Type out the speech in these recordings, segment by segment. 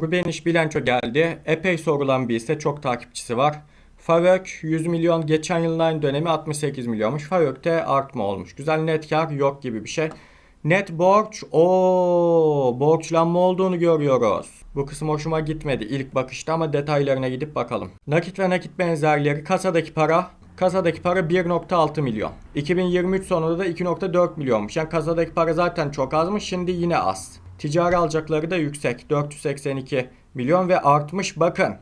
Rubeniş bilanço geldi. Epey sorulan bir ise çok takipçisi var. Favök 100 milyon geçen yılın aynı dönemi 68 milyonmuş. Favök'te artma olmuş. Güzel net kar yok gibi bir şey. Net borç o borçlanma olduğunu görüyoruz. Bu kısım hoşuma gitmedi ilk bakışta ama detaylarına gidip bakalım. Nakit ve nakit benzerleri kasadaki para Kasadaki para 1.6 milyon. 2023 sonunda da 2.4 milyonmuş. Yani kasadaki para zaten çok azmış. Şimdi yine az. Ticari alacakları da yüksek. 482 milyon ve artmış bakın.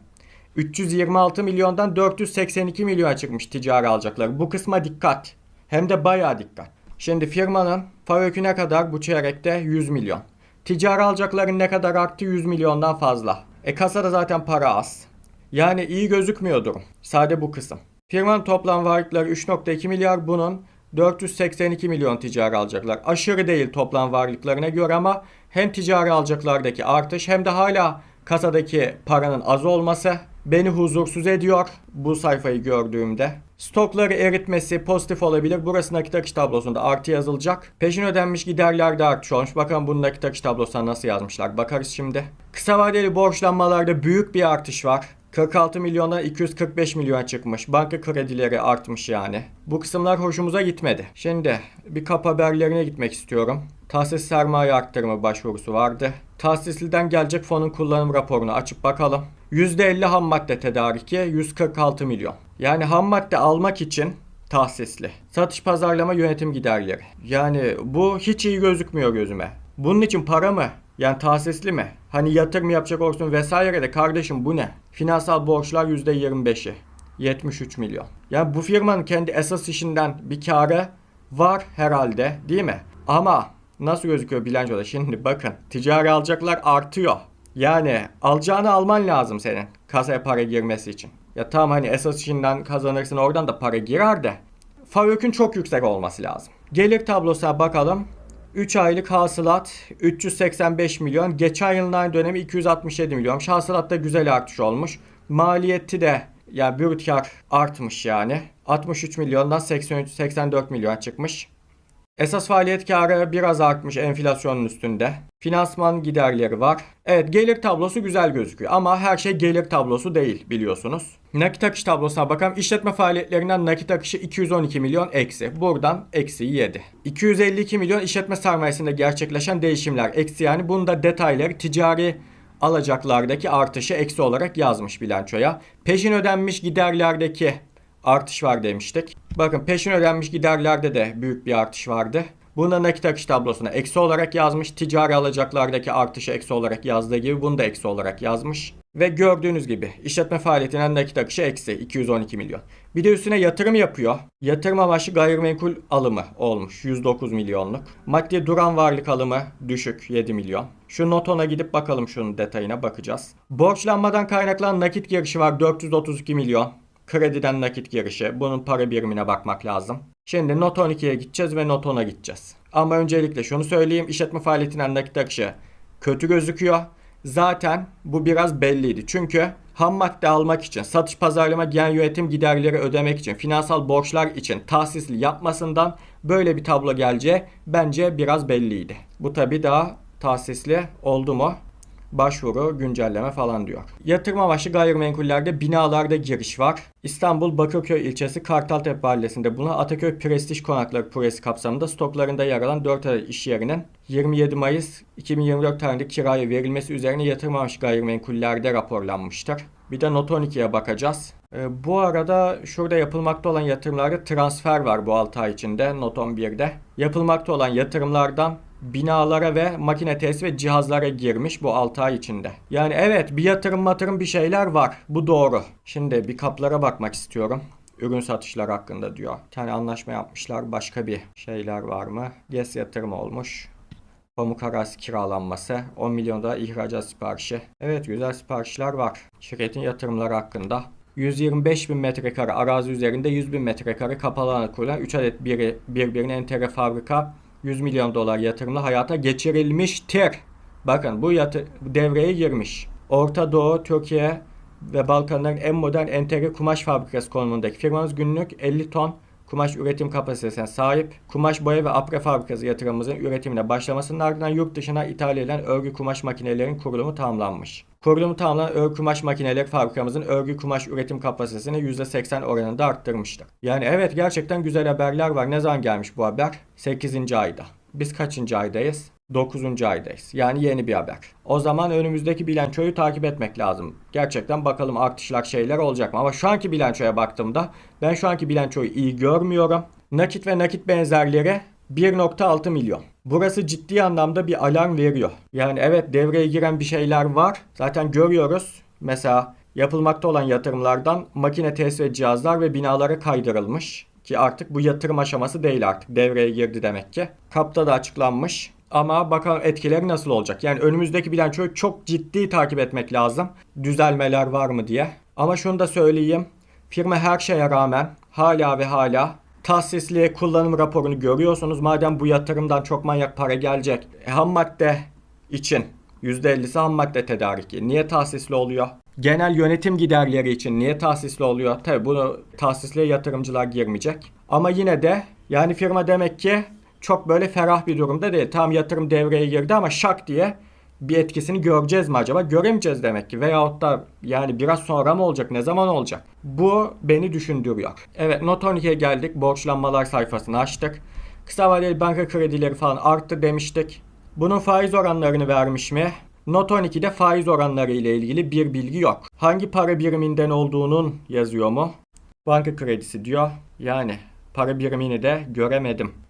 326 milyondan 482 milyona çıkmış ticari alacakları. Bu kısma dikkat. Hem de bayağı dikkat. Şimdi firmanın FAVÖK'ü ne kadar bu çeyrekte? 100 milyon. Ticari alacakların ne kadar arttı? 100 milyondan fazla. E kasada zaten para az. Yani iyi gözükmüyor durum. Sade bu kısım. Firmanın toplam varlıkları 3.2 milyar bunun 482 milyon ticari alacaklar. Aşırı değil toplam varlıklarına göre ama hem ticari alacaklardaki artış hem de hala kasadaki paranın az olması beni huzursuz ediyor bu sayfayı gördüğümde. Stokları eritmesi pozitif olabilir. Burası nakit akış tablosunda artı yazılacak. Peşin ödenmiş giderlerde artış olmuş. Bakalım bunu nakit akış tablosuna nasıl yazmışlar. Bakarız şimdi. Kısa vadeli borçlanmalarda büyük bir artış var. 46 milyondan 245 milyona çıkmış. Banka kredileri artmış yani. Bu kısımlar hoşumuza gitmedi. Şimdi bir kap haberlerine gitmek istiyorum. Tahsis sermaye arttırma başvurusu vardı. Tahsisliden gelecek fonun kullanım raporunu açıp bakalım. %50 ham madde tedariki 146 milyon. Yani ham madde almak için tahsisli. Satış pazarlama yönetim giderleri. Yani bu hiç iyi gözükmüyor gözüme. Bunun için para mı? Yani tahsisli mi? Hani yatırım yapacak olsun vesaire de kardeşim bu ne? Finansal borçlar %25'i. 73 milyon. Yani bu firmanın kendi esas işinden bir karı var herhalde değil mi? Ama nasıl gözüküyor bilançoda? Şimdi bakın ticari alacaklar artıyor. Yani alacağını alman lazım senin kasaya para girmesi için. Ya tamam hani esas işinden kazanırsın oradan da para girer de. Favök'ün çok yüksek olması lazım. Gelir tablosuna bakalım. 3 aylık hasılat 385 milyon. Geçen yılın aynı dönemi 267 milyon. Hasılatta güzel artış olmuş. Maliyeti de yani brüt kar artmış yani. 63 milyondan 83 84 milyon çıkmış. Esas faaliyet karı biraz artmış enflasyonun üstünde. Finansman giderleri var. Evet gelir tablosu güzel gözüküyor ama her şey gelir tablosu değil biliyorsunuz. Nakit akış tablosuna bakalım. İşletme faaliyetlerinden nakit akışı 212 milyon eksi. Buradan eksi 7. 252 milyon işletme sermayesinde gerçekleşen değişimler eksi yani. Bunda detayları ticari alacaklardaki artışı eksi olarak yazmış bilançoya. Peşin ödenmiş giderlerdeki artış var demiştik. Bakın peşin ödenmiş giderlerde de büyük bir artış vardı. Bunda nakit akış tablosuna eksi olarak yazmış. Ticari alacaklardaki artışı eksi olarak yazdığı gibi bunu da eksi olarak yazmış. Ve gördüğünüz gibi işletme faaliyetinden nakit akışı eksi 212 milyon. Bir de üstüne yatırım yapıyor. Yatırım amaçlı gayrimenkul alımı olmuş 109 milyonluk. Maddi duran varlık alımı düşük 7 milyon. Şu notona gidip bakalım şunun detayına bakacağız. Borçlanmadan kaynaklanan nakit girişi var 432 milyon. Krediden nakit girişi. Bunun para birimine bakmak lazım. Şimdi not 12'ye gideceğiz ve not 10'a gideceğiz. Ama öncelikle şunu söyleyeyim. işletme faaliyetinden nakit akışı kötü gözüküyor. Zaten bu biraz belliydi. Çünkü ham madde almak için, satış pazarlama gen yönetim giderleri ödemek için, finansal borçlar için tahsisli yapmasından böyle bir tablo geleceği bence biraz belliydi. Bu tabi daha tahsisli oldu mu? Başvuru, güncelleme falan diyor. Yatırım amaçlı gayrimenkullerde binalarda giriş var. İstanbul Bakırköy ilçesi Kartaltepe mahallesinde bulunan Ataköy Prestij Konakları projesi kapsamında stoklarında yer alan 4 adet iş yerinin 27 Mayıs 2024 tarihinde kiraya verilmesi üzerine yatırım amaçlı gayrimenkullerde raporlanmıştır. Bir de Not 12'ye bakacağız. Ee, bu arada şurada yapılmakta olan yatırımlarda transfer var bu 6 ay içinde Not 11'de. Yapılmakta olan yatırımlardan binalara ve makine tesis ve cihazlara girmiş bu 6 ay içinde. Yani evet bir yatırım matırım bir şeyler var. Bu doğru. Şimdi bir kaplara bakmak istiyorum. Ürün satışlar hakkında diyor. Bir tane anlaşma yapmışlar. Başka bir şeyler var mı? GES yatırım olmuş. Pamuk arazi kiralanması, 10 milyon da ihracat siparişi. Evet güzel siparişler var. Şirketin yatırımları hakkında. 125 bin metrekare arazi üzerinde 100 bin metrekare kapalı alanı kurulan 3 adet biri, birbirine entegre fabrika 100 milyon dolar yatırımla hayata geçirilmiştir. Bakın bu yatı devreye girmiş. Orta Doğu, Türkiye ve Balkanların en modern entegre kumaş fabrikası konumundaki firmamız günlük 50 ton kumaş üretim kapasitesine sahip. Kumaş boya ve apre fabrikası yatırımımızın üretimine başlamasının ardından yurt dışına ithal edilen örgü kumaş makinelerin kurulumu tamamlanmış. Kurulumu tamamlanan örgü kumaş makineleri fabrikamızın örgü kumaş üretim kapasitesini %80 oranında arttırmıştır. Yani evet gerçekten güzel haberler var. Ne zaman gelmiş bu haber? 8. ayda. Biz kaçıncı aydayız? 9. aydayız. Yani yeni bir haber. O zaman önümüzdeki bilançoyu takip etmek lazım. Gerçekten bakalım artışlar şeyler olacak mı? Ama şu anki bilançoya baktığımda ben şu anki bilançoyu iyi görmüyorum. Nakit ve nakit benzerleri 1.6 milyon. Burası ciddi anlamda bir alarm veriyor. Yani evet devreye giren bir şeyler var. Zaten görüyoruz. Mesela yapılmakta olan yatırımlardan makine tesis ve cihazlar ve binalara kaydırılmış. Ki artık bu yatırım aşaması değil artık. Devreye girdi demek ki. Kapta da açıklanmış. Ama bakalım etkileri nasıl olacak? Yani önümüzdeki bilançoyu çok ciddi takip etmek lazım. Düzelmeler var mı diye. Ama şunu da söyleyeyim. Firma her şeye rağmen hala ve hala tahsisli kullanım raporunu görüyorsunuz. Madem bu yatırımdan çok manyak para gelecek. Ham madde için %50'si ham madde tedariki. Niye tahsisli oluyor? Genel yönetim giderleri için niye tahsisli oluyor? Tabi bunu tahsisliye yatırımcılar girmeyecek. Ama yine de yani firma demek ki çok böyle ferah bir durumda değil. Tam yatırım devreye girdi ama şak diye bir etkisini göreceğiz mi acaba? Göremeyeceğiz demek ki. Veyahut da yani biraz sonra mı olacak? Ne zaman olacak? Bu beni düşündürüyor. Evet Not 12'ye geldik. Borçlanmalar sayfasını açtık. Kısa vadeli banka kredileri falan arttı demiştik. Bunun faiz oranlarını vermiş mi? Not 12'de faiz oranları ile ilgili bir bilgi yok. Hangi para biriminden olduğunun yazıyor mu? Banka kredisi diyor. Yani para birimini de göremedim.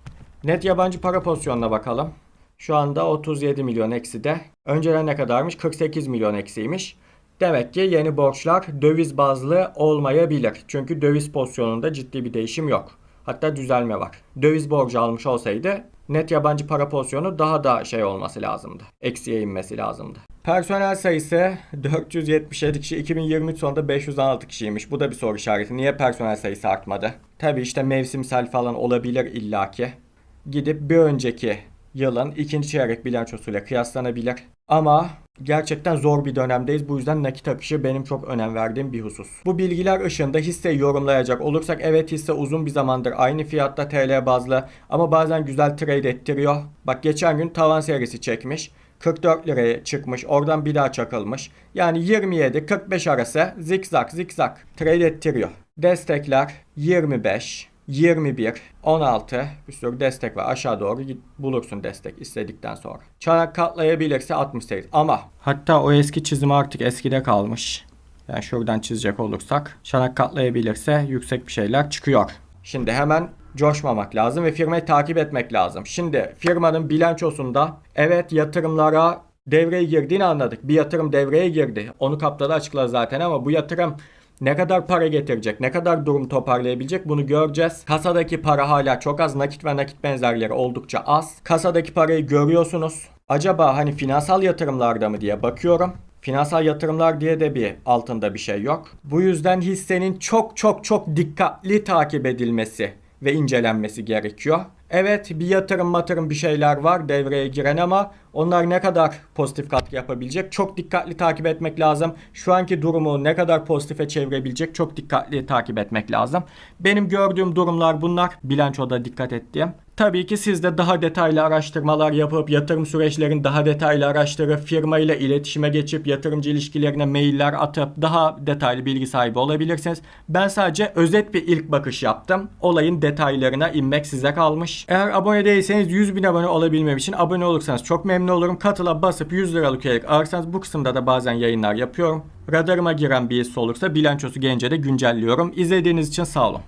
Net yabancı para pozisyonuna bakalım. Şu anda 37 milyon eksi de. Önceden ne kadarmış? 48 milyon eksiymiş. Demek ki yeni borçlar döviz bazlı olmayabilir. Çünkü döviz pozisyonunda ciddi bir değişim yok. Hatta düzelme var. Döviz borcu almış olsaydı net yabancı para pozisyonu daha da şey olması lazımdı. Eksiye inmesi lazımdı. Personel sayısı 477 kişi 2023 sonunda 516 kişiymiş. Bu da bir soru işareti. Niye personel sayısı artmadı? Tabi işte mevsimsel falan olabilir illaki. Gidip bir önceki yılın ikinci çeyrek bilançosuyla kıyaslanabilir. Ama gerçekten zor bir dönemdeyiz. Bu yüzden nakit akışı benim çok önem verdiğim bir husus. Bu bilgiler ışığında hisseyi yorumlayacak olursak evet hisse uzun bir zamandır aynı fiyatta TL bazlı ama bazen güzel trade ettiriyor. Bak geçen gün tavan serisi çekmiş. 44 liraya çıkmış. Oradan bir daha çakılmış. Yani 27-45 arası zikzak zikzak trade ettiriyor. Destekler 25, 21, 16 bir sürü destek var. Aşağı doğru git, bulursun destek istedikten sonra. Çanak katlayabilirse 68 ama hatta o eski çizim artık eskide kalmış. Yani şuradan çizecek olursak çanak katlayabilirse yüksek bir şeyler çıkıyor. Şimdi hemen coşmamak lazım ve firmayı takip etmek lazım. Şimdi firmanın bilançosunda evet yatırımlara devreye girdiğini anladık. Bir yatırım devreye girdi. Onu kaptadı açıkladı zaten ama bu yatırım ne kadar para getirecek, ne kadar durum toparlayabilecek bunu göreceğiz. Kasadaki para hala çok az, nakit ve nakit benzerleri oldukça az. Kasadaki parayı görüyorsunuz. Acaba hani finansal yatırımlarda mı diye bakıyorum. Finansal yatırımlar diye de bir altında bir şey yok. Bu yüzden hissenin çok çok çok dikkatli takip edilmesi ve incelenmesi gerekiyor. Evet bir yatırım matırım bir şeyler var devreye giren ama onlar ne kadar pozitif katkı yapabilecek çok dikkatli takip etmek lazım. Şu anki durumu ne kadar pozitife çevirebilecek çok dikkatli takip etmek lazım. Benim gördüğüm durumlar bunlar. Bilançoda dikkat ettiğim. Tabii ki siz de daha detaylı araştırmalar yapıp yatırım süreçlerini daha detaylı araştırıp firmayla iletişime geçip yatırımcı ilişkilerine mailler atıp daha detaylı bilgi sahibi olabilirsiniz. Ben sadece özet bir ilk bakış yaptım. Olayın detaylarına inmek size kalmış. Eğer abone değilseniz 100 bin abone olabilmem için abone olursanız çok memnun olurum. Katıla basıp 100 liralık üyelik alırsanız bu kısımda da bazen yayınlar yapıyorum. Radarıma giren bir hisse olursa bilançosu gelince de güncelliyorum. İzlediğiniz için sağ olun.